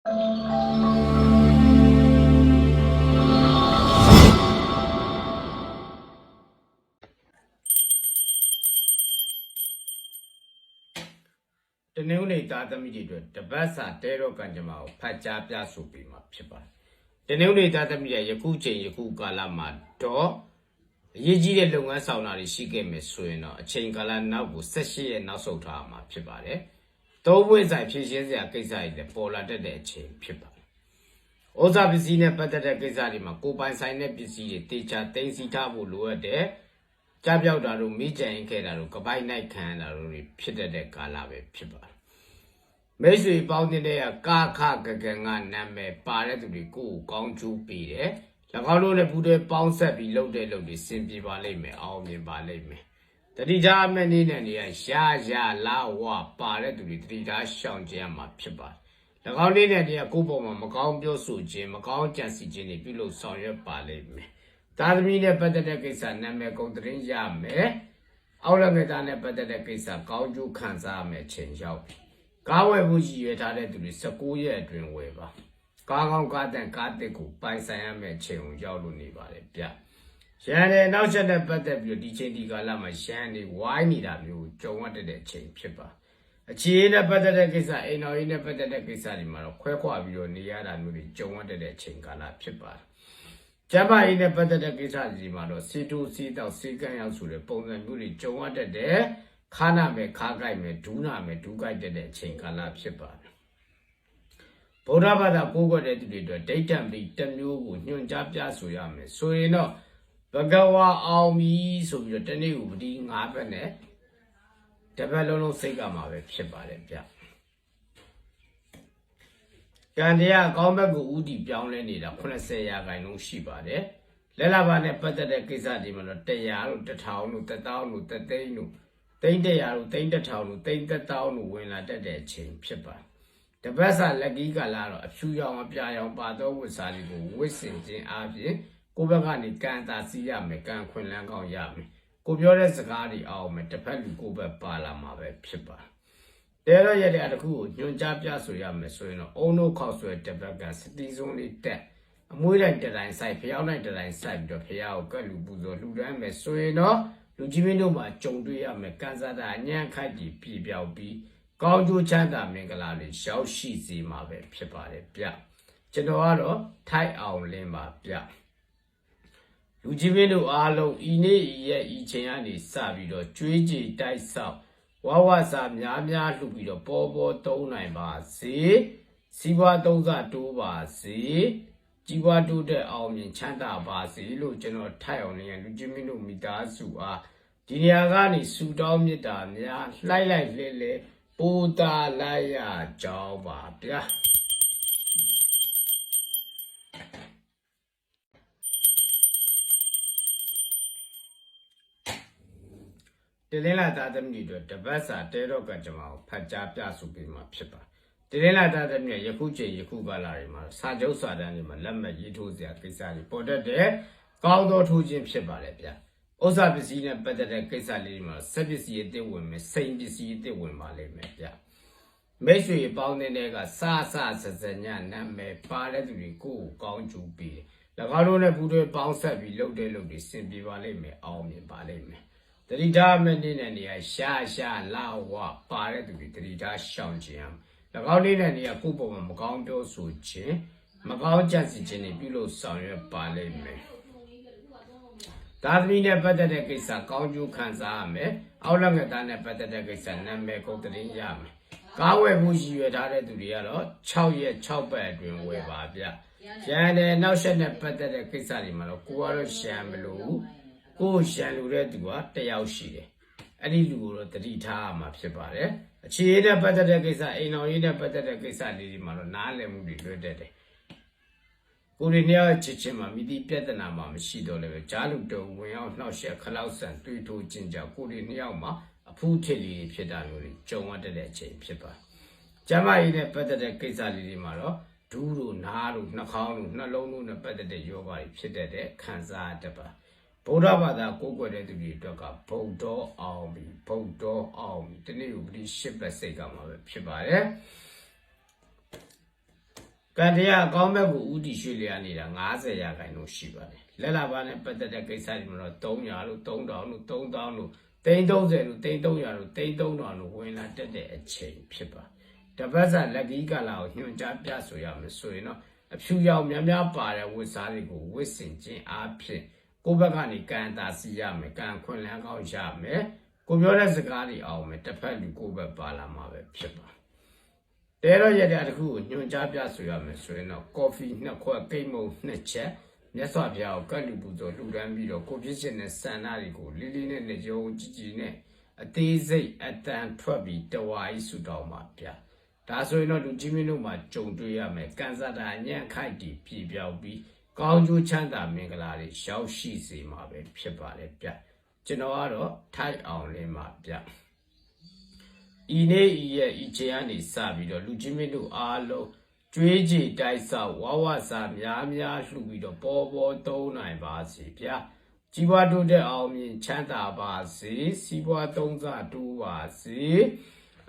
တနင်္ဂနွေသားသမီးတွေအတွက်တပတ်စာတဲတော့ကံကြမ္မာကိုဖတ်ကြားပြဆိုပေးမှာဖြစ်ပါတယ်တနင်္ဂနွေသားသမီးတွေယခုချိန်ယခုကာလမှာတော့အရေးကြီးတဲ့လုပ်ငန်းဆောင်တာတွေရှိခဲ့မယ်ဆိုရင်တော့အချိန်ကာလနောက်ကို18ရက်နောက်ဆုတ်ထားမှာဖြစ်ပါတယ် သုံးပွင့်ဆိုင်ဖြည့်ရှင်းစရာကိစ္စတွေလည်းပေါ်လာတတ်တဲ့အချိန်ဖြစ်ပါတယ်ဩဇာပစ္စည်းနဲ့ပတ်သက်တဲ့ကိစ္စတွေမှာကိုယ်ပိုင်ဆိုင်တဲ့ပစ္စည်းတွေတေချာသိမ်းဆည်းထားဖို့လိုအပ်တယ်ကြားပြောက်တာတို့မိကြံရင်ခဲ့တာတို့ကပိုက်နိုင်ခံရတာတို့တွေဖြစ်တတ်တဲ့ကာလပဲဖြစ်ပါတယ်မိတ်ဆွေပေါင်းတဲ့ကကာခကကငါနာမည်ပါတဲ့သူတွေကိုယ်ကိုကောင်းကျိုးပေးတယ်။၎င်းတို့နဲ့ပူးတွဲပေါင်းဆက်ပြီးလုပ်တဲ့လုပ်တွေစင်ပြေပါလိမ့်မယ်အောင်မြင်ပါလိမ့်မယ်။ တတိထားအမနေနဲ့နေရရှာရှာလာဝပါတဲ့သူတွေတတိထားရှောင်ကြရမှာဖြစ်ပါတယ်။၎င်းလေးနဲ့နေရကိုယ့်ပေါ်မှာမကောင်းပြောဆိုခြင်းမကောင်းကြံစီခြင်းတွေပြုလုပ်ဆောင်ရွက်ပါလိမ့်မယ်။သားသမီးနဲ့ပတ်သက်တဲ့ကိစ္စနာမည်ကုန်သတင်းရမယ်။အောက်လက်ငယ်သားနဲ့ပတ်သက်တဲ့ကိစ္စကောင်းကျိုးခံစားရမယ်ချိန်ရောက်ပြီ။ကားဝယ်ဖို့ရည်ရွယ်ထားတဲ့သူတွေ19ရက်အတွင်းဝယ်ပါကားကောင်းကားတန်ကားတစ်ကိုပိုင်ဆိုင်ရမယ့်ချိန်ကိုရောက်လို့နေပါတယ်ဗျ ရန်တဲ့နောက်ချက်နဲ့ပတ်သက်ပြီးတော့ဒီချိန်ဒီကာလမှာရန်နေဝိုင်းနေတာမျိုးကြုံရတဲ့ချိန်ဖြစ်ပါအခြေအနေနဲ့ပတ်သက်တဲ့ကိစ္စအိမ်တော်ရေးနဲ့ပတ်သက်တဲ့ကိစ္စတွေမှာတော့ခွဲခွာပြီးတော့နေရတာမျိုးတွေကြုံရတဲ့ချိန်ကာလဖြစ်ပါတယ်ကျမ်းမာရေးနဲ့ပတ်သက်တဲ့ကိစ္စတွေမှာတော့စီတူစီတောက်စီကန်းရောက်ဆိုတဲ့ပုံစံမျိုးတွေကြုံရတတ်တဲ့ခါနာမယ်ခါကြိုက်မယ်ဒူးနာမယ်ဒူးကြိုက်တတ်တဲ့အချိန်ကာလဖြစ်ပါတယ်ဗုဒ္ဓဘာသာကိုးကွယ်တဲ့သူတွေအတွက်ဒိဋ္ဌံပြီးတစ်မျိုးကိုညွှန်ကြားပြဆိုရမယ်ဆိုရင်တော့ ဘဂဝါအောင်ပြီဆိုပြီးတော့တနေ့ကိုပတိ၅ဘက်နဲ့တစ်ဘက်လုံးလုံးစိတ်ကမှာပဲဖြစ်ပါတယ်ဗျကံတရားအကောင်းဘက်ကိုဥတီပြောင်းလဲနေတာ80ရာခိုင်နှုန်းရှိပါတယ်လက်လာပါနဲ့ပတ်သက်တဲ့ကိစ္စတွေမှာတော့100လို့1000လို့1000လို့1000သိန်းလို့သိန်း100လို့သိန်း1000လို့သိန်း1000လို့ဝင်လာတတ်တဲ့အချိန်ဖြစ်ပါတယ်တပတ်စာလက်ကီးကလာတော့အဖြူရောင်အပြာရောင်ပါတော့ဝတ်စားလေးကိုဝတ်ဆင်ခြင်းအပြင် ကိုယ့်ဘက်ကနေကံတာစီးရမယ်ကံခွင်လန်းကောင်းရမယ်ကိုပြောတဲ့စကားတွေအောင်မယ်တစ်ဖက်လူကိုယ့်ဘက်ပါလာမှာပဲဖြစ်ပါတယ်တဲတော့ရတဲ့တခုကိုညွန်ကြားပြဆိုရမယ်ဆိုရင်တော့အုံတို့ခောက်ဆွဲတစ်ဘက်ကစတီစုံလေးတက်အမွှေးတိုင်းတတိုင်းဆိုင်ဖျောင်းတိုင်းတတိုင်းဆိုင်ပြီးတော့ဖျားကိုကတ်လူပူဇော်လှူဒန်းမယ်ဆိုရင်တော့လူကြီးမင်းတို့မှာကြုံတွေ့ရမယ်ကန်စားတာအညံ့ခိုက်ပြီးပြပြောက်ပြီးကောင်းကျိုးချမ်းသာမင်္ဂလာတွေရောက်ရှိစေမှာပဲဖြစ်ပါတယ်ဗျကျွန်တော်ကတော့ထိုက်အောင်လင်းပါဗျ လူကြီးမင်းတို့အားလုံးဤနေ့ဤရဲ့ဤချိန်ကနေစပြီးတော့ကြွေးကြေတိုက်ဆောက်ဝဝစာများများလှူပြီးတော့ပေါ်ပေါ်သုံးနိုင်ပါစေစီးပွားသုံးစတိုးပါစေကြီးပွားတိုးတဲ့အောင်မြင်ချမ်းသာပါစေလို့ကျွန်တော်ထိုက်အောင်လင်းရလူကြီးမင်းတို့မိသားစုအားဒီနေရာကနေဆူတောင်းမြတ်တာများလှိုက်လိုက်လဲလဲပူတာလိုက်ရကြောင်းပါဗျာ တလင်းလာသားသမီးတွေအတွက်တပတ်စာတဲတော့ကကျွန်တော်ဖတ်ကြားပြဆိုပေးမှာဖြစ်ပါတလင်းလာသားသမီးကယခုချိန်ယခုကာလတွေမှာစာချုပ်စာတမ်းတွေမှာလက်မှတ်ရေးထိုးစရာကိစ္စတွေပေါ်တတ်တဲ့ကောင်းသောထိုးခြင်းဖြစ်ပါလေဗျာဥစ္စာပစ္စည်းနဲ့ပတ်သက်တဲ့ကိစ္စလေးတွေမှာစက်ပစ္စည်းအစ်စ်ဝင်မယ်စိန်ပစ္စည်းအစ်စ်ဝင်ပါလိမ့်မယ်ဗျာမိတ်ဆွေပေါင်းတဲ့ကစစစစညနာမည်ပါတဲ့သူတွေကိုယ်ကိုကောင်းကျူပြီးတယ်၎င်းတို့နဲ့ဘူးတွေပေါင်းဆက်ပြီးလှုပ်တဲ့လှုပ်တွေစင်ပြေပါလိမ့်မယ်အောင်မြင်ပါလိမ့်မယ် တတိထားမင်းနဲ့နေရာရှာရှာလာဝပါတဲ့သူတွေတတိထားရှောင်ခြင်း၎င်းလေးနဲ့နေရာကိုယ့်ပုံမှာမကောင်းပြောဆိုခြင်းမကောင်းကြံစီခြင်းတွေပြုလုပ်ဆောင်ရွက်ပါလိမ့်မယ်သာသမီနဲ့ပတ်သက်တဲ့ကိစ္စကောင်းကျိုးခံစားရမယ်။အောက်လက်ငယ်သားနဲ့ပတ်သက်တဲ့ကိစ္စနာမည်ကုန်တင်ရမယ်။ကားဝယ်မှုရည်ရွယ်ထားတဲ့သူတွေကတော့6ရက်6ပတ်အတွင်းဝယ်ပါဗျ။ရန်တယ်နောက်ဆက်နဲ့ပတ်သက်တဲ့ကိစ္စတွေမှာတော့ကိုကတော့ရှမ်းမလို့ဘူး။ ကိုရှမ်းလူတဲ့သူကတယောက်ရှိတယ်။အဲ့ဒီလူကိုတော့တတိထားရမှာဖြစ်ပါတယ်။အခြေအနဲ့ပတ်သက်တဲ့ကိစ္စအိမ်တော်ရေးနဲ့ပတ်သက်တဲ့ကိစ္စလေးတွေမှာတော့နားလည်မှုတွေလွတ်တတ်တယ်။ကိုရီးယားချစ်ချင်းမှာမိတိပြဿနာမှာမရှိတော့လည်းပဲဂျားလူတုံဝင်အောင်နှောက်ယှက်ခလောက်ဆန်တွေးထိုးခြင်းကြောင့်ကိုရီးယားမှာအဖူးထစ်လေးဖြစ်တာမျိုးတွေကြုံရတဲ့အချိန်ဖြစ်ပါကျမကြီးနဲ့ပတ်သက်တဲ့ကိစ္စလေးတွေမှာတော့ဒူးတို့နားတို့နှာခေါင်းတို့နှလုံးတို့နဲ့ပတ်သက်တဲ့ယောဂတွေဖြစ်တတ်တဲ့ခံစားတတ်ပါ ဗုဒ္ဓဘာသာကိုးကွယ်တဲ့သူတွေအတွက်ကဗုဒ္ဓအောင်ပြီဗုဒ္ဓအောင်ပြီဒီနေ့ကိုပရိရှစ်ပတ်စိတ်ကမှာပဲဖြစ်ပါတယ်ကံတရားအကောင်းဘက်ကိုဥတီရွှေ့လျားနေတာ90ရာခိုင်နှုန်းရှိပါတယ်လက်လာပါနဲ့ပတ်သက်တဲ့ကိစ္စတွေမှာတော့300လို့3000လို့3000လို့330လို့300လို့33000လို့ဝင်လာတက်တဲ့အချိန်ဖြစ်ပါတပတ်စာလက်ကီးကလာကိုညွှန်ကြားပြဆိုရမယ်ဆိုရင်တော့အဖြူရောင်များများပါတဲ့ဝတ်စားတွေကိုဝတ်ဆင်ခြင်းအားဖြင့် ကိုယ့်ဘက်ကနေကံတာစီရမယ်ကံခွင့်လန်းကောင်းရမယ်ကိုပြောတဲ့စကားတွေအောင်မယ်တစ်ဖက်လူကိုယ့်ဘက်ပါလာမှာပဲဖြစ်ပါတဲတော့ရတဲ့တစ်ခုကိုညွှန်ကြားပြဆိုရမယ်ဆိုရင်တော့ကော်ဖီနှစ်ခွက်ကိတ်မုံနှစ်ချက်မြတ်စွာဘုရားကိုကတ်လူပူဇော်လှူဒန်းပြီးတော့ကိုဖြစ်ရှင်တဲ့ဆန္ဒတွေကိုလေးလေးနဲ့နဲ့ယုံကြည်ကြည်နဲ့အသေးစိတ်အတန်ထွက်ပြီးတဝါကြီးဆူတောင်းပါဗျာဒါဆိုရင်တော့လူကြီးမင်းတို့မှာကြုံတွေ့ရမယ်ကန်ဆာတာညံ့ခိုက်တီပြည်ပြောက်ပြီး ကောင်းကျိုးချမ်းသာမင်္ဂလာတွေရောက်ရှိစေမှာပဲဖြစ်ပါတယ်ဗျာကျွန်တော်ကတော့ထိုက်အောင်လင်းပါဗျာဤနေ့ဤရဲ့ဤချေကနေစပြီးတော့လူချင်းမင်းတို့အားလုံးကျွေးကြည်တိုက်ဆောက်ဝါဝစာများများလှူပြီးတော့ပေါ်ပေါ်သုံးနိုင်ပါစေဗျာကြီးပွားတိုးတဲ့အောင်မြင်ချမ်းသာပါစေစီးပွားသုံးစားတိုးပါစေ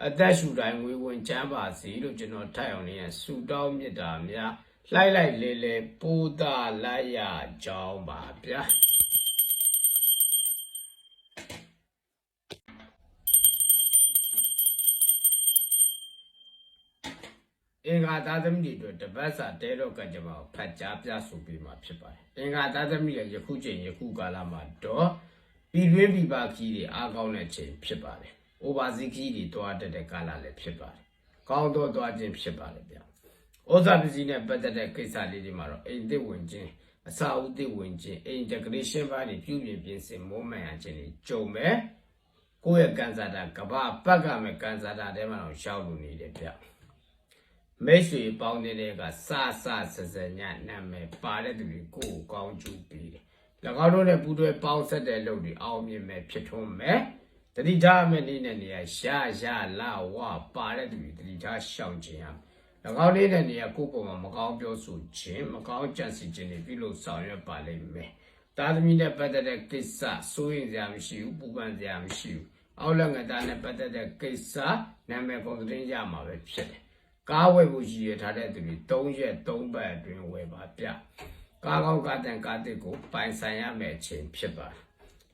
အသက်ရှူတိုင်းငွေဝင်ချမ်းပါစေလို့ကျွန်တော်ထိုက်အောင်လေးဆူတောင်းမြတ်တာများ လှိုက်လိုက်လေလေပူတာလိုက်ရကြောင်းပါဗျာအင်္ဂါသားသမီးတွေအတွက်တပတ်စာတဲတော့ကံကြမ္မာကိုဖတ်ကြားပြဆိုပေးမှာဖြစ်ပါတယ်။အင်္ဂါသားသမီးရဲ့ယခုချိန်ယခုကာလမှာတော့ပြည်တွင်းပြည်ပခီးတွေအားကောင်းတဲ့ချိန်ဖြစ်ပါတယ်။ overseas ခီးတွေတွားတက်တဲ့ကာလလည်းဖြစ်ပါတယ်။ကောင်းတော့တွားခြင်းဖြစ်ပါတယ်ဗျာ။ ဩဇာပစ္စည်းနဲ့ပတ်သက်တဲ့ကိစ္စလေးတွေမှာတော့အိမ်သစ်ဝင်ခြင်းအစာအုပ်သစ်ဝင်ခြင်းအိမ် decoration ဘာတွေပြုပြင်ပြင်ဆင်မိုးမှန်ရခြင်းတွေကြုံမဲ့ကိုယ့်ရဲ့ကန်စာတာကဘာပတ်ကမဲ့ကန်စာတာတဲမှာတော့ရှောက်လို့နေတယ်ဗျာ။မိတ်ဆွေပေါင်းတဲ့တွေကစစစစညနာမည်ပါတဲ့သူတွေကိုယ်ကိုကောင်းကျူးပေးတယ်။၎င်းတို့နဲ့ပူးတွဲပေါင်းဆက်တဲ့လုပ်တွေအောင်မြင်မဲ့ဖြစ်ထွန်းမဲ့တတိထားမဲ့နေ့နဲ့နေရာရှာရှာလာဝပါတဲ့သူတွေတတိထားရှောင်ခြင်းရမယ်။၎ င်းလေးနဲ့နေရာကိုယ့်ပုံမှာမကောင်းပြောဆိုခြင်းမကောင်းကြံစီခြင်းတွေပြုလို့ဆောင်ရွက်ပါလိမ့်မယ်။သားသမီးနဲ့ပတ်သက်တဲ့ကိစ္စစိုးရင်စရာမရှိဘူးပူပန်စရာမရှိဘူး။အောက်လက်ငသားနဲ့ပတ်သက်တဲ့ကိစ္စနာမည်ပုံသတင်ရမှာပဲဖြစ်တယ်။ကားဝယ်ဖို့ရည်ရထားတဲ့သူတွေ3ရက်3ပတ်အတွင်းဝယ်ပါဗျကားကောင်းကားတန်ကားတစ်ကိုပိုင်ဆိုင်ရမယ့်အချိန်ဖြစ်ပါတယ်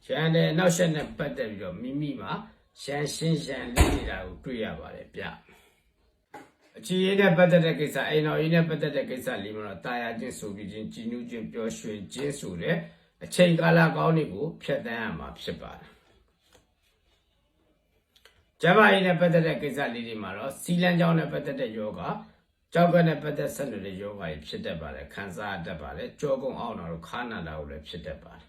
ရန်တဲ့နောက်ဆက်နဲ့ပတ်သက်ပြီးတော့မိမိမှာရှမ်းရှင်းရှမ်းလေးနေတာကိုတွေ့ရပါတယ်ဗျ အချီရေးနဲ့ပတ်သက်တဲ့ကိစ္စအိမ်တော်ရေးနဲ့ပတ်သက်တဲ့ကိစ္စလေးမှာတော့တာယာချင်းဆိုပြီးချင်းကြည်နူးချင်းပျော်ရွှင်ခြင်းဆိုတဲ့အချိန်ကာလကောင်းတွေကိုဖြတ်တန်းရမှာဖြစ်ပါတယ်ကျမ်းမာရေးနဲ့ပတ်သက်တဲ့ကိစ္စလေးတွေမှာတော့စီလန်းကြောင်းနဲ့ပတ်သက်တဲ့ယောဂကြောက်ကနဲ့ပတ်သက်ဆက်နွယ်တဲ့ယောဂတွေဖြစ်တတ်ပါတယ်ခံစားရတတ်ပါတယ်ကြောကုံအောင်တာတို့ခါနာတာတို့လည်းဖြစ်တတ်ပါတယ်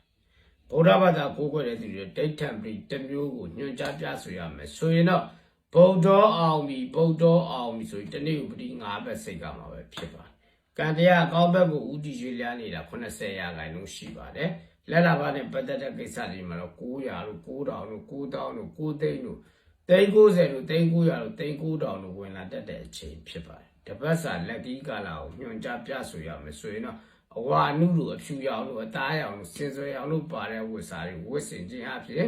ဗုဒ္ဓဘာသာကိုးကွယ်တဲ့သူတွေဒိဋ္ဌံပရိတစ်မျိုးကိုညွှန်ကြားပြဆိုရမယ်ဆိုရင်တော့ ဗုဒ္ဓအောင်ပြီဗုဒ္ဓအောင်ပြီဆိုရင်တနေ့ဥပတိ၅ဘက်စိတ်ကမှာပဲဖြစ်ပါတယ်ကံတရားအကောင်းဘက်ကိုဥတီရွေးလျားနေတာ80ရာခိုင်နှုန်းရှိပါတယ်လက်လာပါနဲ့ပတ်သက်တဲ့ကိစ္စတွေမှာတော့900လို့9000လို့9000လို့9သိန်းလို့သိန်း90လို့သိန်း900လို့သိန်း9000လို့ဝင်လာတတ်တဲ့အချိန်ဖြစ်ပါတယ်တပတ်စာလက်ကီးကာလာကိုညွှန်ကြားပြဆိုရမယ်ဆိုရင်တော့အဝါနုလို့အဖြူရောင်လို့အသားရောင်လို့စင်စွယ်ရောင်လို့ပါတဲ့ဝတ်စားတွေဝတ်ဆင်ခြင်းအဖြစ်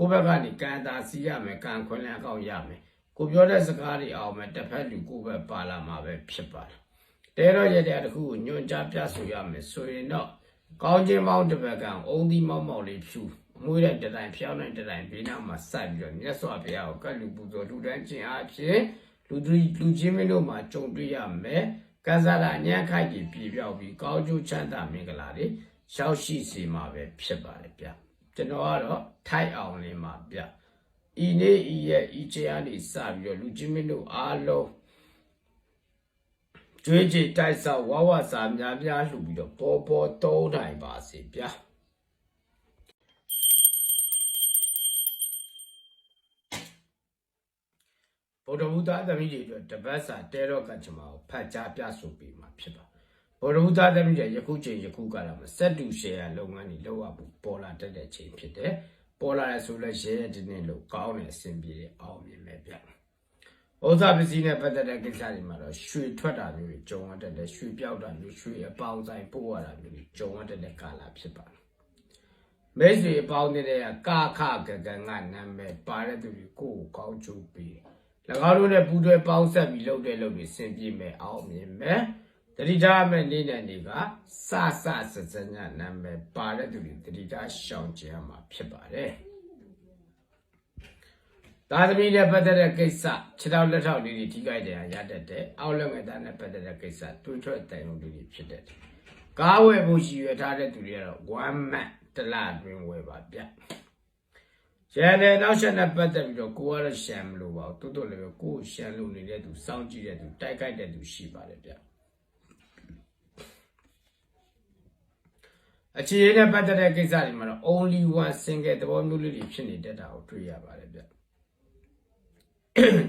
ကိုယ့်ဘက်ကနေကံတာစီရမယ်ကံခွင့်လန်းကောက်ရမယ်ကိုပြောတဲ့စကားတွေအောင်မယ်တစ်ဖက်လူကိုယ့်ဘက်ပါလာမှာပဲဖြစ်ပါတယ်တဲတော့ရတဲ့တစ်ခုကိုညွှန်ကြားပြဆိုရမယ်ဆိုရင်တော့ကောင်းခြင်းမောင်းတစ်ဘက်ကအုံဒီမောင်းမောင်းလေးဖြူအမွေးတဲ့တိုင်ဖျောင်းတဲ့တိုင်ဘေးနားမှာစိုက်ပြီးတော့မြတ်စွာဘုရားကိုကတ်လူပူဇော်လူတန်းခြင်းအဖြစ်လူသူလူချင်းမင်းတို့မှာကြုံတွေ့ရမယ်ကံစားတာအညံ့ခိုက်ကြီးပြေပြောက်ပြီးကောင်းကျိုးချမ်းသာမင်္ဂလာတွေရောက်ရှိစေမှာပဲဖြစ်ပါတယ်ဗျ ကျွန်တော်ကတော့ထိုက်အောင်လင်းပါဗျဤနေ့ဤရဲ့ဤချေအနေစပြီးတော့လူချင်းမင်းတို့အားလုံးကျွေးကြည်တိုက်ဆောက်ဝါဝစာများများလှူပြီးတော့ပေါ်ပေါ်သုံးနိုင်ပါစေဗျာဗုဒ္ဓဘုရားသမီးတွေအတွက်တပတ်စာတဲတော့ကချမကိုဖတ်ကြားပြဆိုပေးမှာဖြစ်ပါ ဗုဒ္ဓဘုရားသမီးတွေယခုချိန်ယခုကာလမှာစက်တူရှယ်ယာလုပ်ငန်းတွေလုပ်ရဖို့ပေါ်လာတတ်တဲ့ချိန်ဖြစ်တယ်ပေါ်လာရဆိုလဲရဲရဲတင်းတင်းလို့ကောင်းတယ်အဆင်ပြေတယ်အောင်မြင်မယ်ဗျဩဇာပစ္စည်းနဲ့ပတ်သက်တဲ့ကိစ္စတွေမှာတော့ရွှေထွက်တာမျိုးတွေကြုံရတတ်တယ်ရွှေပြောက်တာမျိုးရွှေအပေါင်းဆိုင်ပို့ရတာမျိုးတွေကြုံရတတ်တဲ့ကာလဖြစ်ပါတယ်မိတ်ဆွေအပေါင်းတဲ့ကာခကကံကနာမည်ပါတဲ့သူတွေကိုယ်ကိုကောင်းချိုးပေးတယ်။၎င်းတို့နဲ့ပူးတွဲပေါင်းဆက်ပြီးလုပ်တဲ့လုပ်တွေစင်ပြေမယ်အောင်မြင်မယ်။ တတိထားမဲ့နေ့နဲ့နေ့ကစစစစညနာမည်ပါတဲ့သူတွေတတိထားရှောင်ကျဉ်ရမှာဖြစ်ပါတယ်သာသမီနဲ့ပတ်သက်တဲ့ကိစ္စခြေထောက်လက်ထောက်လေးတွေထိခိုက်တယ်ရတတ်တယ်အောက်လက်ငယ်သားနဲ့ပတ်သက်တဲ့ကိစ္စတွေးထွက်တိုင်လုံးလေးတွေဖြစ်တတ်တယ်ကားဝယ်ဖို့ရှိရထားတဲ့သူတွေကတော့1 month တစ်လအတွင်းဝယ်ပါဗျရန်တဲ့နောက်ဆက်နဲ့ပတ်သက်ပြီးတော့ကိုကတော့ရှမ်းမလို့ပါဘူးတိုးတိုးလည်းပဲကိုကိုရှမ်းလို့နေတဲ့သူစောင့်ကြည့်တဲ့သူတိုက်ခိုက်တဲ့သူရှိပါတယ်ဗျ အခြေအနေနဲ့ပတ်သက်တဲ့ကိစ္စတွေမှာတော့ only one single သဘောမျိုးလေးတွေဖြစ်နေတတ်တာကိုတွေ့ရပါတယ်ဗျ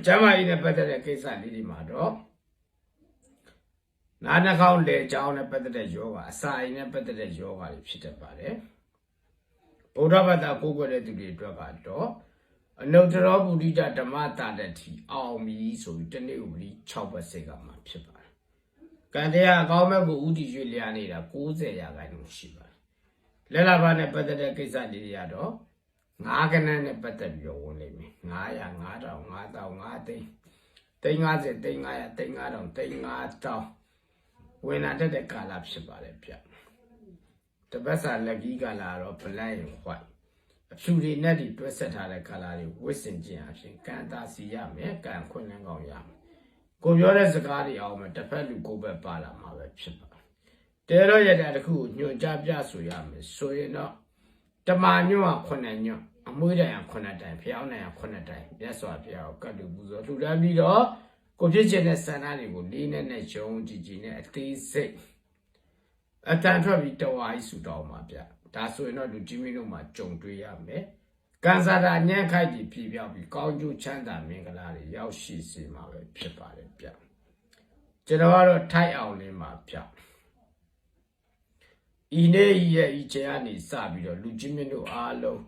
ကျမ်းမာရေးနဲ့ပတ်သက်တဲ့ကိစ္စလေးတွေမှာတော့နားနှာခေါင်းလေချောင်းနဲ့ပတ်သက်တဲ့ယောဂအစာအိမ်နဲ့ပတ်သက်တဲ့ယောဂတွေဖြစ်တတ်ပါတယ်ဗုဒ္ဓဘာသာကိုးကွယ်တဲ့သူတွေအတွက်ကတော့အနုတ္တရောပုရိဒဓမ္မတာတတိအောင်ပြီဆိုပြီးတနေ့ဥပဒေ6ပတ်စိတ်ကမှဖြစ်ပါတယ်ကံတရားအကောင်းမဲ့ကိုဥတီရွေ့လျားနေတာ90ရာခိုင်နှုန်းရှိပါတယ် လက်လာပါနဲ့ပတ်သက်တဲ့ကိစ္စလေးတွေကတော့ငါးကနန်းနဲ့ပတ်သက်ပြီးတော့ဝင်လိမ့်မယ်900 9000 9000 5သိန်းသိန်း50သိန်း900သိန်း9000သိန်း5000ဝင်လာတတ်တဲ့ကာလဖြစ်ပါတယ်ဗျတပတ်စာလက်ကြီးကာလကတော့ black and white အဖြူတွေနဲ့ဒီတွဲဆက်ထားတဲ့ကာလတွေဝစ်စင်ခြင်းအဖြစ်ကံတာစီရမယ်ကံခွင့်လန်းကောင်းရမယ်ကိုပြောတဲ့စကားတွေအောင်မယ်တစ်ဖက်လူကိုယ်ပဲပါလာမှာပဲဖြစ်ပါ တယ်တဲတော့ရတဲ့တစ်ခုကိုညွှန်ကြားပြဆိုရမယ်ဆိုရင်တော့တမာညွန့်ကခုနှစ်ညွန့်အမွေးတိုင်ကခုနှစ်တိုင်ဖျောင်းတိုင်ကခုနှစ်တိုင်မြတ်စွာဘုရားကိုကတ်တူပူဇော်ထူထမ်းပြီးတော့ကိုဖြစ်ခြင်းတဲ့စန္ဒတွေကိုလေးနဲ့နဲ့ယုံကြည်ကြည်နဲ့အသေးစိတ်အတန်ထွက်ပြီးတဝါကြီးဆူတောင်းပါဗျဒါဆိုရင်တော့လူကြီးမင်းတို့မှာကြုံတွေ့ရမယ်ကံစားတာညံ့ခိုက်ပြီးပြပြောက်ပြီးကောင်းကျိုးချမ်းသာမင်္ဂလာတွေရောက်ရှိစေမှာပဲဖြစ်ပါတယ်ဗျကျွန်တော်ကတော့ထိုက်အောင်လေးမှာဗျ ဤနေ့ရဲ့ဤချေကနေစပြီးတော့လူကြီးမင်းတို့အားလုံး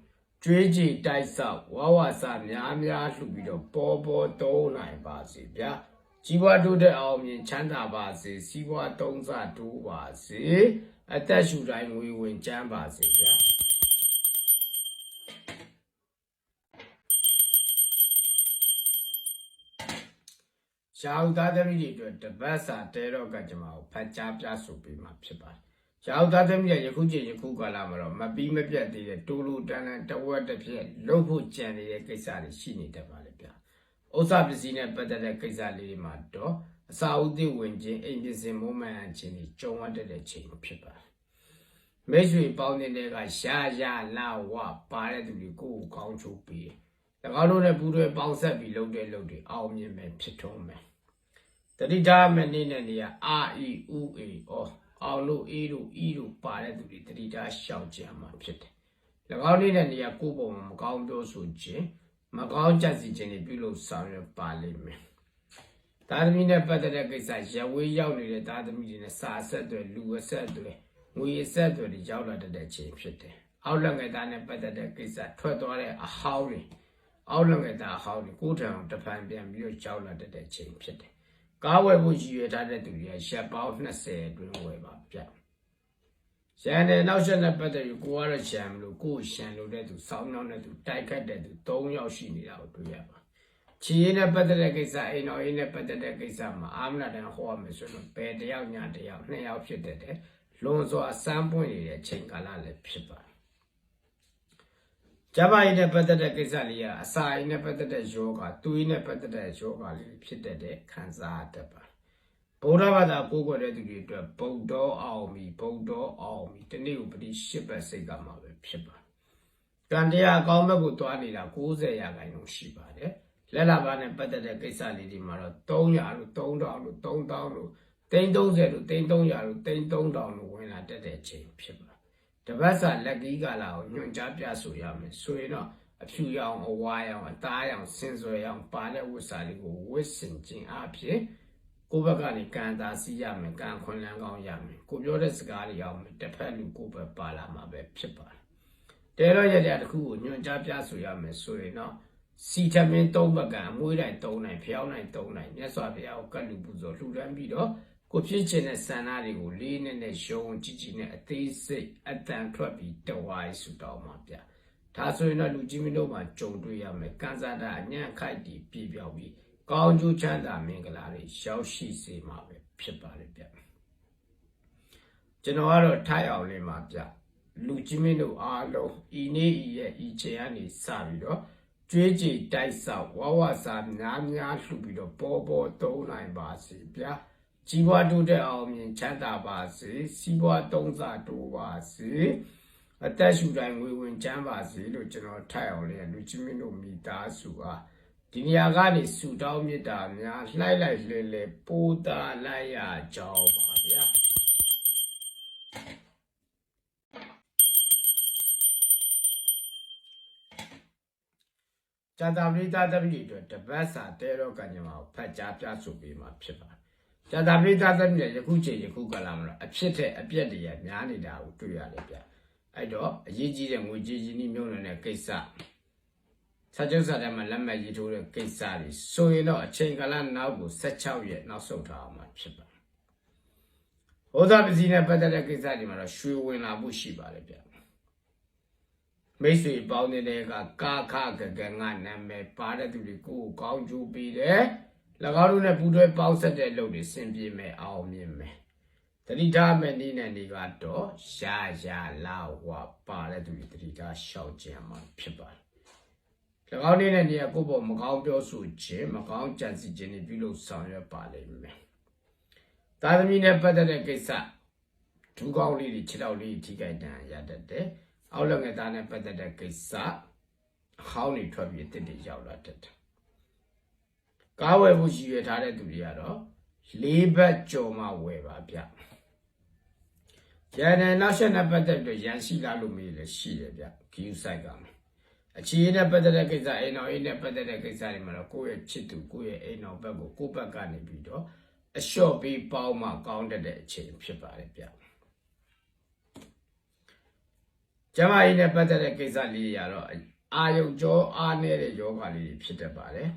ကြွေးကြည်တိုက်ဆောက်ဝါဝါစာများများလှူပြီးတော့ပေါ်ပေါ်တုံးနိုင်ပါစေဗျာကြီးပွားတိုးတဲ့အောင်မြင်ချမ်းသာပါစေစီးပွားတုံးစတိုးပါစေအသက်ရှူတိုင်းငွေဝင်ကျန်းပါစေဗျာရှားဥသားသမီးတွေအတွက်တပတ်စာတဲတော့ကကျွန်တော်ဖတ်ကြားပြဆိုပေးမှာဖြစ်ပါတယ် ရှားဥသားသမီးရယခုချိန်ယခုကာလမှာတော့မပြီးမပြတ်သေးတဲ့တူလူတန်တန်တဝက်တစ်ပြည့်လှုပ်ဖို့ကြံနေတဲ့ကိစ္စတွေရှိနေတတ်ပါလေဗျာဥစ္စာပစ္စည်းနဲ့ပတ်သက်တဲ့ကိစ္စလေးတွေမှာတော့အစာဥသိဝင်ခြင်းအိမ်ပစ္စည်းမုံမှန်ခြင်းတွေကြုံရတဲ့ချိန်ဖြစ်ပါတယ်မိတ်ဆွေပေါင်းတဲ့ကရှားရလာဝပါတဲ့သူတွေကိုယ်ကောင်းချိုးပေး၎င်းတို့နဲ့ပူးတွဲပေါင်းဆက်ပြီးလုပ်တဲ့လုပ်တွေအောင်မြင်မယ်ဖြစ်ထုံးမယ်တတိထားမနေ့နဲ့နေရအာအီဥအေအော အောင်လို့အေးလို့ဤလို့ပါတဲ့သူတွေတတိထားရှောင်ကြံမှာဖြစ်တယ်၎င်းလေးနဲ့နေရကိုယ်ပုံမကောင်းပြောဆိုခြင်းမကောင်းကြစီခြင်းတွေပြုလုပ်ဆောင်ရပါလိမ့်မယ်သာသမီနဲ့ပတ်သက်တဲ့ကိစ္စရဝေးရောက်နေတဲ့သာသမီတွေနဲ့စာဆက်တွေလူအဆက်တွေငွေအဆက်တွေရောက်လာတဲ့ချိန်ဖြစ်တယ်အောက်လက်ငယ်သားနဲ့ပတ်သက်တဲ့ကိစ္စထွက်သွားတဲ့အဟောင်းတွေအောက်လက်ငယ်သားအဟောင်းတွေကိုယ်ထံတဖန်ပြန်ပြီးတော့ကြောက်လာတဲ့ချိန်ဖြစ်တယ် ကားဝယ်ဖို့ရည်ရွယ်ထားတဲ့သူတွေကရှက်ပေါင်း20အတွင်းဝယ်ပါဗျရှန်တယ်နောက်ဆက်နဲ့ပတ်သက်ပြီးကိုကတော့ရှန်မလို့ကိုရှန်လို့တဲ့သူစောင်းနှောင်းတဲ့သူတိုက်ခတ်တဲ့သူ3ယောက်ရှိနေတာကိုတွေ့ရပါချီရင်နဲ့ပတ်သက်တဲ့ကိစ္စအိမ်တော်ရေးနဲ့ပတ်သက်တဲ့ကိစ္စမှာအာမနာတန်ဟောရမယ်ဆိုတော့ဘယ်တယောက်ညာတယောက်နှစ်ယောက်ဖြစ်တဲ့တဲ့လွန်စွာစမ်းပွင့်နေတဲ့ချိန်ကာလလည်းဖြစ်ပါတယ် ကျမကြီးနဲ့ပတ်သက်တဲ့ကိစ္စလေးကအစာအိမ်နဲ့ပတ်သက်တဲ့ယောဂသူရင်းနဲ့ပတ်သက်တဲ့ယောဂလေးဖြစ်တဲ့ခံစားတတ်ပါဗုဒ္ဓဘာသာကိုးကွယ်တဲ့သူတွေအတွက်ဗုဒ္ဓအောင်ပြီဗုဒ္ဓအောင်ပြီတနေ့ကိုပတိရှစ်ပတ်စိတ်ကမှာပဲဖြစ်ပါကံတရားအကောင်းဘက်ကိုတွားနေတာ90ရာခိုင်နှုန်းရှိပါတယ်လက်လာပါနဲ့ပတ်သက်တဲ့ကိစ္စလေးဒီမှာတော့300လို့3000လို့3000လို့330လို့300လို့33000လို့ဝင်လာတက်တဲ့ချိန်ဖြစ်ပါ တပတ်စာလက်ကြီးကလာကိုညွှန်ကြားပြဆိုရမယ်ဆိုရင်တော့အဖြူရောင်အဝါရောင်အသားရောင်စင်စွယ်ရောင်ပါတဲ့ဝတ်စာလေးကိုဝတ်ဆင်ခြင်းအဖြစ်ကိုဘက်ကနေကံသာစီးရမယ်ကံခွန်လန်းကောင်းရမယ်ကိုပြောတဲ့စကားတွေအောင်တစ်ဖက်လူကိုဘက်ပါလာမှာပဲဖြစ်ပါတယ်တဲတော့ရတဲ့တခုကိုညွှန်ကြားပြဆိုရမယ်ဆိုရင်တော့စီထမင်းသုံးဘက်ကအမွေးတိုင်းသုံးနိုင်ဖျောင်းနိုင်သုံးနိုင်မြတ်စွာဘုရားကိုကတ်လူပူဇော်လှူဒန်းပြီးတော့ ကိုဖြစ်ခြင်းတဲ့ဆန္ဒတွေကိုလေးနဲ့နဲ့ရှုံးကြည့်ကြည့်နဲ့အသေးစိတ်အတန်ထွက်ပြီးတဝိုင်းဆူတောင်းမှာဗျဒါဆိုရင်တော့လူကြီးမင်းတို့မှာကြုံတွေ့ရမယ်ကံစားတာအညံ့ခိုက်တီပြပြောက်ပြီးကောင်းကျိုးချမ်းသာမင်္ဂလာတွေရောက်ရှိစေမှာပဲဖြစ်ပါလေဗျကျွန်တော်ကတော့ထိုက်အောင်လေးမှာပြလူကြီးမင်းတို့အားလုံးဤနေ့ဤရဲ့ဤချိန်ကနေစပြီးတော့ကြွေးကြည်တိုက်ဆောက်ဝဝစာများများလှူပြီးတော့ပေါ်ပေါ်သုံးနိုင်ပါစေဗျာ ကြီးပွားတိုးတက်အောင်မြင်ချမ်းသာပါစေစီးပွားသုံးစာတိုးပါစေအသက်ရှူတိုင်းငွေဝင်ချမ်းပါစေလို့ကျွန်တော်ထိုက်အောင်လေးလူကြီးမင်းတို့မိသားစုအားဒီနေရာကနေဆူတောင်းမြတ်တာများလှိုက်လိုက်လေလေပိုးတာလိုက်ရကြောင်းပါဗျာဇာတာပရိသတ်သမီးတွေအတွက်တပတ်စာတဲတော့ကံကြမ္မာကိုဖတ်ကြားပြဆိုပေးမှာဖြစ်ပါတယ်။ ဇာတာပရိသတ်သမီးတွေယခုချိန်ယခုကလာမလို့အဖြစ်တဲ့အပြက်တွေရများနေတာကိုတွေ့ရတယ်ဗျ။အဲ့တော့အရေးကြီးတဲ့ငွေကြေးရင်းနှီးမြှုပ်နှံတဲ့ကိစ္စစာချုပ်စာတမ်းမှာလက်မှတ်ရေးထိုးတဲ့ကိစ္စတွေဆိုရင်တော့အချိန်ကာလနောက်ကို16ရက်နောက်ဆုတ်ထားအောင်မှာဖြစ်ပါတယ်။ဟောသာပစ္စည်းနဲ့ပတ်သက်တဲ့ကိစ္စတွေမှာတော့ရွှေဝင်လာမှုရှိပါတယ်ဗျ။မိတ်ဆွေပေါင်းတဲ့ကကာခကကငါနာမည်ပါတဲ့သူတွေကိုယ်ကောင်းကျိုးပေးတယ်၎ င်းတို့နဲ့ပူးတွဲပေါင်းဆက်တဲ့လုပ်တွေစင်ပြေမယ်အောင်မြင်မယ်တတိထားမဲ့နေ့နဲ့နေ့ကတော့ရှာရှာလာဝပါတဲ့သူတွေတတိထားရှောက်ကြံမှာဖြစ်ပါတယ်၎င်းနေ့နဲ့နေ့ကကိုယ့်ဘောမကောင်းပြောဆိုခြင်းမကောင်းကြံစည်ခြင်းတွေပြုလုပ်ဆောင်ရွက်ပါလိမ့်မယ်သာသမီနဲ့ပတ်သက်တဲ့ကိစ္စဒူးကောင်းလေးတွေခြေထောက်လေးထိခိုက်တန်ရတတ်တယ်အောက်လက်ငယ်သားနဲ့ပတ်သက်တဲ့ကိစ္စအဟောင်းတွေထွက်ပြီးအစ်တွေရောက်လာတတ်တယ် ကားဝယ်ဖို့ရည်ရွယ်ထားတဲ့သူတွေကတော့လေးဘက်ကြော်မှဝယ်ပါဗျရန်နဲ့နောက်ဆက်နဲ့ပတ်သက်ပြီးရန်ရှိလာလို့မေးလည်းရှိတယ်ဗျဂီယူဆိုင်ကမှာအခြေအနေနဲ့ပတ်သက်တဲ့ကိစ္စအိမ်တော်အိမ်နဲ့ပတ်သက်တဲ့ကိစ္စတွေမှာတော့ကိုယ့်ရဲ့ချစ်သူကိုယ့်ရဲ့အိမ်တော်ဘက်ကိုကိုယ့်ဘက်ကနေပြီးတော့အလျှော့ပေးပေါင်းမှကောင်းတတ်တဲ့အချိန်ဖြစ်ပါတယ်ဗျကျမကြီးနဲ့ပတ်သက်တဲ့ကိစ္စလေးတွေကတော့အာယုံကြောအားနေတဲ့ယောဂါလေးတွေဖြစ်တတ်ပါတယ်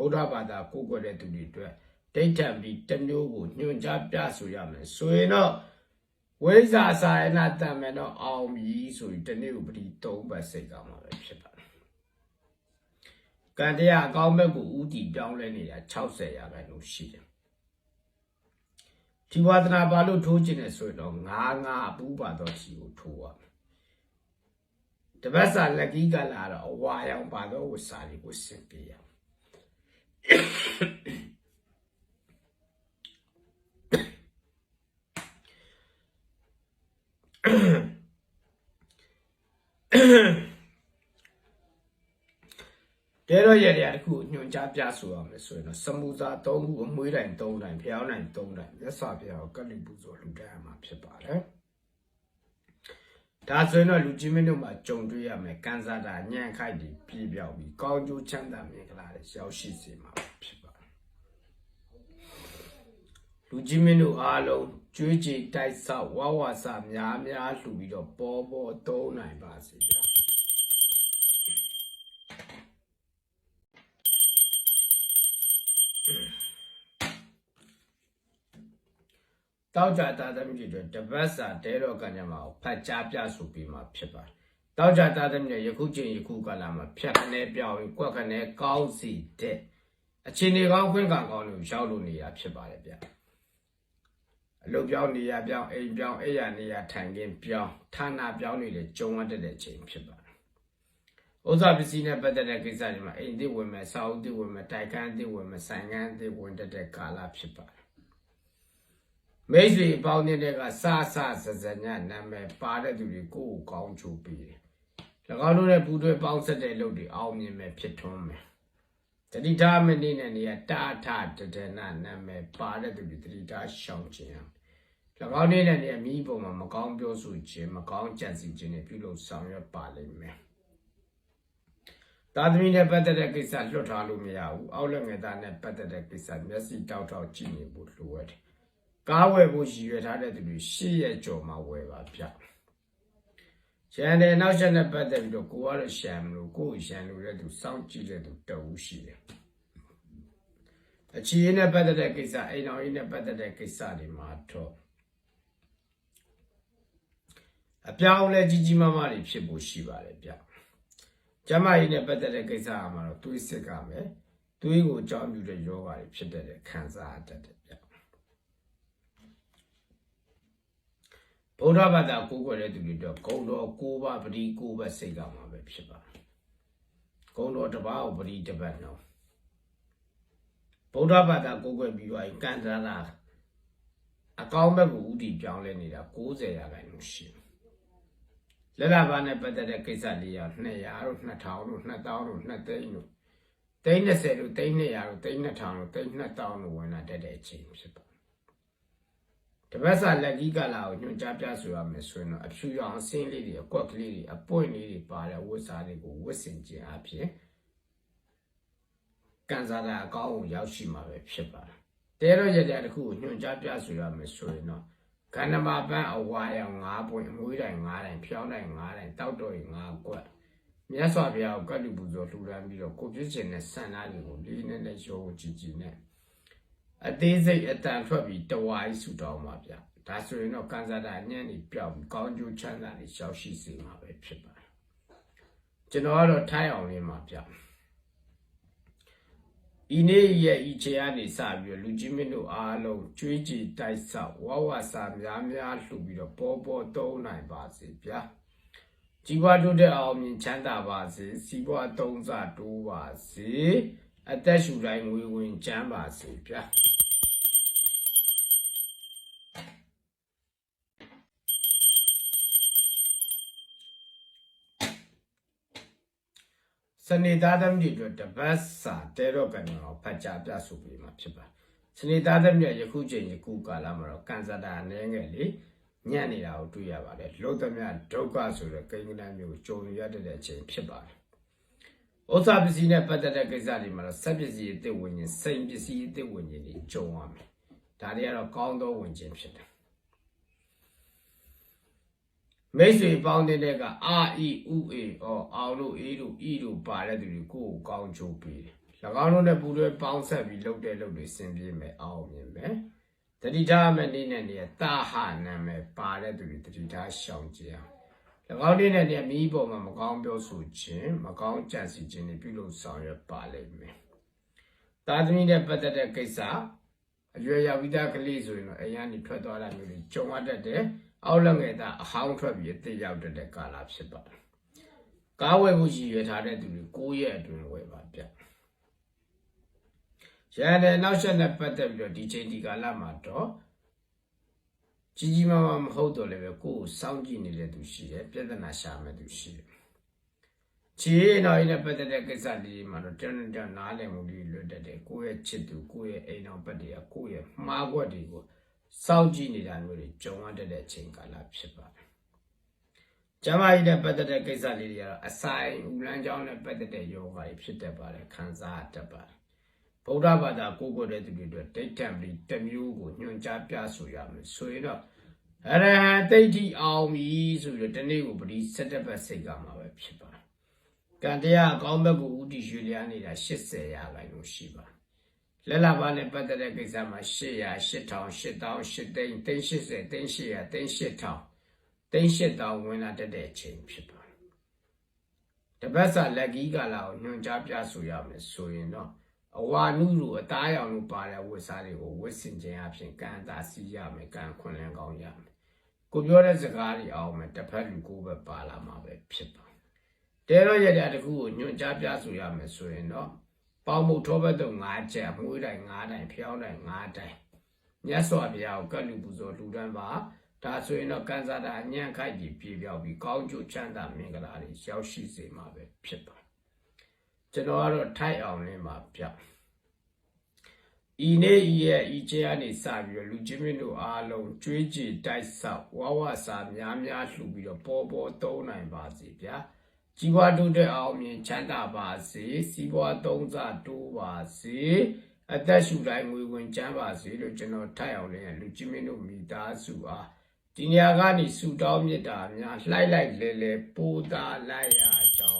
ဗုဒ္ဓဘာသာကိုးကွယ်တဲ့သူတွေအတွက်ဒိဋ္ဌံပြီးတစ်မျိုးကိုညွှန်ကြားပြဆိုရမယ်ဆိုရင်တော့ဝိဇ္ဇာစာယနာတံမယ်တော့အောင်ပြီဆိုရင်တနေ့ကိုပတိ၃ပတ်စိတ်ကောင်းမှာပဲဖြစ်ပါတယ်ကံတရားအကောင်းဘက်ကိုဥတီပြောင်းလဲနေတာ60ရာခိုင်နှုန်းရှိတယ်ဒီဝါဒနာဘာလို့ထိုးခြင်းလဲဆိုရင်တော့ငါးငါးအပူပါတော့ချီကိုထိုးရမယ်တပတ်စာလက်ကီးကလာတော့အဝါရောင်ပါတော့ဝစာတွေကိုစင်ပေးရအောင် တဲတော့ရတဲ့တစ်ခုညွန်ကြားပြဆိုရမယ်ဆိုရင်တော့စမူစာ၃ခုအမွှေးတိုင်၃တိုင်ဖျောင်းတိုင်၃တိုင်မြတ်စွာဘုရားကိုကလိပူဇော်လူတိုင်းမှာဖြစ်ပါတယ် ဒါဆိုရင်တော့လူကြီးမင်းတို့မှာကြုံတွေ့ရမယ်ကန်စားတာညံ့ခိုက်ပြီးပြေပြောက်ပြီးကောင်းကျိုးချမ်းသာမြင်ကြလာတဲ့ရောက်ရှိစေမှာဖြစ်ပါတယ်လူကြီးမင်းတို့အားလုံးကြွေးကြည်တိုက်ဆောက်ဝဝဆာများများလှူပြီးတော့ပေါ်ပေါ်သုံးနိုင်ပါစေဗျာ တောက်ကြတာသမီးတွေအတွက်တပတ်စာတဲတော်ကံကြမ္မာကိုဖတ်ကြားပြဆိုပြီးမှဖြစ်ပါတယ်။တောက်ကြတာသမီးတွေယခုချိန်ယခုကာလမှာဖြတ်ခနဲပြောင်းပြီးကွက်ခနဲကောင်းစီတဲ့အခြေအနေကောင်းခွင့်ကံကောင်းလို့ရောက်လို့နေတာဖြစ်ပါတယ်ဗျ။အလုပ်ပြောင်းနေရပြောင်းအိမ်ပြောင်းအိမ်ရနေရထိုင်ခင်းပြောင်းဌာနပြောင်းနေလေကြုံရတဲ့ချိန်ဖြစ်ပါတယ်။ဥစ္စာပစ္စည်းနဲ့ပတ်သက်တဲ့ကိစ္စတွေမှာအိမ်သစ်ဝင်မယ်၊စာအုပ်သစ်ဝင်မယ်၊တိုက်ကန်းသစ်ဝင်မယ်၊ဆိုင်ကန်းသစ်ဝင်တတ်တဲ့ကာလဖြစ်ပါတယ် မိတ်ဆွေပေါင်းတဲ့ကစစစစညနာမည်ပါတဲ့သူတွေကိုယ်ကိုကောင်းချိုးပေးတယ်။၎င်းတို့နဲ့ပူးတွဲပေါင်းဆက်တဲ့လုပ်တွေအောင်မြင်မယ်ဖြစ်ထွန်းမယ်။တတိထားမနေ့နဲ့နေရတာထတဒနာနာမည်ပါတဲ့သူတွေတတိထားရှောင်ခြင်း။၎င်းနဲ့နေအမိပုံမှာမကောင်းပြောဆိုခြင်းမကောင်းကြံစည်ခြင်းတွေပြုလုပ်ဆောင်ရွက်ပါလိမ့်မယ်။သာသမီနဲ့ပတ်သက်တဲ့ကိစ္စလွတ်ထားလို့မရဘူး။အောက်လက်ငယ်သားနဲ့ပတ်သက်တဲ့ကိစ္စမျက်စိတောက်တောက်ကြည့်နေဖို့လိုရတယ်။ ကားဝယ်ဖို့ရည်ရွယ်ထားတဲ့သူတွေရှေ့ရက်ကြော်မှာဝယ်ပါဗျ။ရှန်တယ်နောက်ဆက်နဲ့ပတ်သက်ပြီးတော့ကိုကတော့ရှန်မလို့ကိုကိုရှန်လို့တဲ့သူစောင့်ကြည့်တဲ့သူတအူးရှိတယ်။အချီးနဲ့ပတ်သက်တဲ့ကိစ္စအိမ်တော်ကြီးနဲ့ပတ်သက်တဲ့ကိစ္စတွေမှာတော့အပြောင်းအလဲကြီးကြီးမားမားတွေဖြစ်ဖို့ရှိပါတယ်ဗျ။ကျမကြီးနဲ့ပတ်သက်တဲ့ကိစ္စမှာတော့တွေးစစ်ကမယ်။တွေးကိုအကြောင်းပြုတဲ့ယောဂါတွေဖြစ်တဲ့ခံစားတတ်တယ်ဗျ။ ဗုဒ္ဓဘာသာကိုးကွယ်တဲ့သူတွေတော့ဂုံတော်၉ပါးပရိ၉ပါးစိတ်ကမှာပဲဖြစ်ပါတယ်ဂုံတော်တစ်ပါးကိုပရိတစ်ပတ်နော်ဗုဒ္ဓဘာသာကိုးကွယ်ပြီးတော့ကံစားတာအကောင်းဘက်ကိုဥတည်ပြောင်းလဲနေတာ90ရာခိုင်နှုန်းရှိတယ်လက်လာဘာနဲ့ပတ်သက်တဲ့ကိစ္စလေးရ200တို့2000တို့2000တို့2သိန်းတို့သိန်း30တို့သိန်း200တို့သိန်း2000တို့သိန်း2000တို့ဝင်လာတတ်တဲ့အချိန်ဖြစ်ပါ တပတ်စာလက်ကြီးကလာကိုညွှန်ကြားပြဆိုရမယ်ဆိုရင်တော့အဖြူရောင်အစင်းလေးတွေအကွက်ကလေးတွေအပွင့်လေးတွေပါတဲ့ဝတ်စားတွေကိုဝတ်ဆင်ခြင်းအဖြစ်ကန်စားတာအကောင်းကိုရောက်ရှိမှာပဲဖြစ်ပါတယ်တဲတော့ရတဲ့တစ်ခုကိုညွှန်ကြားပြဆိုရမယ်ဆိုရင်တော့ကန္နမပန်းအဝါရောင်၅ပွင့်အမွှေးတိုင်၅တိုင်ဖြောင်းတိုင်၅တိုင်တောက်တော်ရင်၅ကွက်မြတ်စွာဘုရားကိုကတ်လူပူဇော်လှူဒါန်းပြီးတော့ကိုပြည့်စင်တဲ့ဆန္ဒတွေကိုလေးနဲ့နဲ့ရောကြည်ကြည်နဲ့ အသေးစိတ်အတန်ထွက်ပြီးတဝါကြီးဆူတောင်းပါဗျဒါဆိုရင်တော့ကန်စားတာညံ့နေပြောက်ပြီးကောင်းကျိုးချမ်းသာတွေရှောက်ရှိစေမှာပဲဖြစ်ပါတယ်ကျွန်တော်ကတော့ထိုင်းအောင်လေးမှာဗျဤနေ့ရဲ့ဤချေကနေစပြီးတော့လူကြီးမင်းတို့အားလုံးကြွေးကြည်တိုက်ဆောက်ဝဝစာများများလှူပြီးတော့ပေါ်ပေါ်သုံးနိုင်ပါစေဗျာကြီးပွားတိုးတက်အောင်မြင်ချမ်းသာပါစေစီးပွားသုံးစားတိုးပါစေအသက်ရှူတိုင်းငွေဝင်ချမ်းပါစေဗျာ စနေသားသမီးတွေအတွက်တပတ်စာတဲတော့ကန်တော်ဖတ်ကြားပြဆိုပြီးမှာဖြစ်ပါစနေသားသမီးရယခုချိန်ယခုကာလမှာတော့ကန်စတာအနေငယ်လေးညံ့နေတာကိုတွေ့ရပါတယ်လုံးသမျှဒုက္ခဆိုတဲ့ကိန်းဂဏန်းမျိုးကြုံရတဲ့အချိန်ဖြစ်ပါတယ်ဥစ္စာပစ္စည်းနဲ့ပတ်သက်တဲ့ကိစ္စတွေမှာတော့စက်ပစ္စည်းအစ်စ်ဝင်ရင်စိန်ပစ္စည်းအစ်စ်ဝင်ရင်တွေကြုံရမယ်ဒါတွေကတော့ကောင်းသောဝင်ခြင်းဖြစ်တယ် မိတ်ဆွေပေါင်းတဲ့ကအာအီဥအေအောအောင်လို့အေးလို့ဤလို့ပါတဲ့သူတွေကိုယ်ကိုကောင်းချိုးပေးတယ်၎င်းတို့နဲ့ပူတွဲပေါင်းဆက်ပြီးလုပ်တဲ့လုပ်တွေဆင်ပြေမယ်အောင်မြင်မယ်တတိထားမဲ့နေနဲ့နေတာဟာနာမယ်ပါတဲ့သူတွေတတိထားရှောင်ကြအောင်၎င်းလေးနဲ့နေမိပေါ်မှာမကောင်းပြောဆိုခြင်းမကောင်းကြံစီခြင်းတွေပြုလုပ်ဆောင်ရွက်ပါလိမ့်မယ်တာသမီနဲ့ပတ်သက်တဲ့ကိစ္စအရွယ်ရောက်ပြီးသားကလေးဆိုရင်တော့အရန်ကြီးထွက်သွားတာမျိုးတွေကြုံရတတ်တယ် အောက်လက်ငယ်သားအဟောင်းထွက်ပြီးအသေးရောက်တဲ့ကာလဖြစ်ပါတယ်။ကားဝယ်မှုရည်ရွယ်ထားတဲ့သူတွေ9ရက်အတွင်းဝယ်ပါဗျ။ရန်တဲ့နောက်ဆက်နဲ့ပတ်သက်ပြီးတော့ဒီချိန်ဒီကာလမှာတော့ကြီးကြီးမားမားမဟုတ်တော့လည်းပဲကိုယ်ကိုစောင့်ကြည့်နေတဲ့သူရှိတယ်ပြဿနာရှာမဲ့သူရှိတယ်။ချီနောက်ရင်းနဲ့ပတ်သက်တဲ့ကိစ္စလေးမှာတော့တန်းတန်းနားလည်မှုလေးလွတ်တတ်တယ်ကိုယ့်ရဲ့ချစ်သူကိုယ့်ရဲ့အိမ်အောင်ပတ်တွေကကိုယ့်ရဲ့မှားကွက်တွေကို စောင့်ကြည့်နေတာမျိုးတွေကြုံရတဲ့အချိန်ကာလဖြစ်ပါတယ်။ကျမကြီးနဲ့ပတ်သက်တဲ့ကိစ္စလေးတွေကတော့အဆိုင်ဦးလန်းကြောင်းနဲ့ပတ်သက်တဲ့ယောဂါတွေဖြစ်တတ်ပါတယ်ခံစားတတ်ပါတယ်။ဗုဒ္ဓဘာသာကိုးကွယ်တဲ့သူတွေအတွက်ဒိဋ္ဌံပလီတစ်မျိုးကိုညွှန်ကြားပြဆိုရမယ်ဆိုရင်တော့အရဟံတိဋ္ဌိအောင်ပြီဆိုပြီးတော့ဒီနေ့ကိုပရိစက်တက်ပတ်စိတ်ကမှာပဲဖြစ်ပါတယ်။ကံတရားအကောင်းဘက်ကိုဥတီရွှေလျားနေတာ80ရာခိုင်နှုန်းရှိပါတယ် လက်လာပါနဲ့ပတ်သက်တဲ့ကိစ္စမှာ800 8000 8000 8သိန်းသိန်း80သိန်း800သိန်း8000သိန်း8000ဝင်လာတဲ့အချိန်ဖြစ်ပါတယ်။တပတ်စာလက်ကြီးကလာကိုညွှန်ကြားပြဆိုရမယ်ဆိုရင်တော့အဝါနုလိုအသားရောင်လိုပါတဲ့ဝတ်စားတွေကိုဝတ်ဆင်ခြင်းအပြင်ကံသာစီရမယ်ကံခွန်လန်းကောင်းရမယ်။ကိုပြောတဲ့စကားတွေအောင်မယ်တစ်ဖက်လူကိုပဲပါလာမှာပဲဖြစ်ပါ။တဲတော့ရတဲ့တခုကိုညွှန်ကြားပြဆိုရမယ်ဆိုရင်တော့ ပေါင်းမှုထောဘတ်တော့၅ချက်မွေးတိုင်၅တိုင်ဖျောင်းတိုင်၅တိုင်မြတ်စွာဘုရားကိုကတ်လူပူဇော်လူတန်းပါဒါဆိုရင်တော့ကန်စားတာအညံ့ခိုက်ကြီးပြေပြောက်ပြီးကောင်းကျိုးချမ်းသာမင်္ဂလာတွေရောက်ရှိစေမှာပဲဖြစ်ပါကျွန်တော်ကတော့ထိုက်အောင်လေးမှာပြဤနေ့ဤရဲ့ဤချေကနေစပြီးတော့လူချင်းမင်းတို့အားလုံးကြွေးကြည်တိုက်ဆောက်ဝဝစာများများလှူပြီးတော့ပေါ်ပေါ်သုံးနိုင်ပါစေဗျာ ကြီးပွားတိုးတက်အောင်မြင်ချမ်းသာပါစေစီးပွားသုံးစားတိုးပါစေအသက်ရှူတိုင်းငွေဝင်ချမ်းပါစေလို့ကျွန်တော်ထိုက်အောင်လည်းလူကြီးမင်းတို့မိသားစုအားဒီနေရာကနေဆူတောင်းမြတ်တာများလှိုက်လိုက်လဲလဲပိုးသားလိုက်ရကြောင်း